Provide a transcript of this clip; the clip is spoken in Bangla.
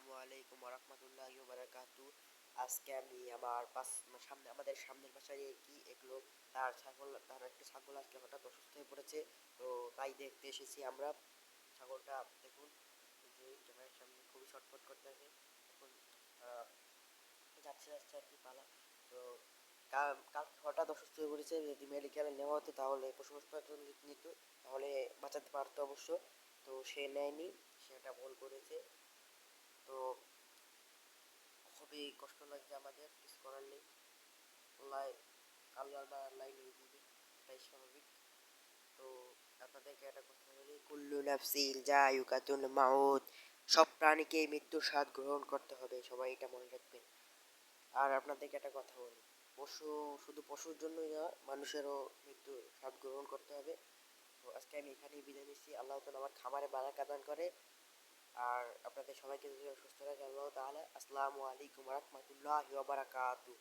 আসসালামু আলাইকুম আজকে আমি আমার পাশ সামনে আমাদের সামনের কি এগুলো তার ছাগল তার একটা ছাগল আজকে হঠাৎ অসুস্থ হয়ে পড়েছে। তো তাই দেখতে এসেছি আমরা। ছাগলটা দেখুন যে ক্যামেরার সামনে খুবই ছটফট করতে আছে। এখন যাচ্ছে যাচ্ছে আর কি পালা। তো হঠাৎ অসুস্থ হয়ে পড়েছে, যদি মেডিকেলে নেওয়া হতো তাহলে পশু হাসপাতাল নিত, তাহলে বাঁচাতে পারতো অবশ্য। তো সে নেয়নি সেটা ভুল করেছে তো খুবই কষ্ট লাগছে আমাদের, কিছু করার নেই। আল্লাহ আল্লাহ বা আল্লাহ নিয়ে দিবে, এটাই স্বাভাবিক। তো আপনাদেরকে একটা কথা বলি, কুল্লু নাফসিল জায়ুকাতুল মাউত, সব প্রাণীকে মৃত্যুর স্বাদ গ্রহণ করতে হবে, সবাই এটা মনে রাখবেন। আর আপনাদেরকে একটা কথা বলি, পশু শুধু পশুর জন্যই না, মানুষেরও মৃত্যুর স্বাদ গ্রহণ করতে হবে। তো আজকে আমি এখানেই বিদায় নিচ্ছি। আল্লাহ তালা আমার খামারে বারাকা দান করে। আর আপনাদের সবাইকে যদি সুস্থ রাখেন তাহলে আসসালামু আলাইকুম রহমতুল্লাহ বারাকাতু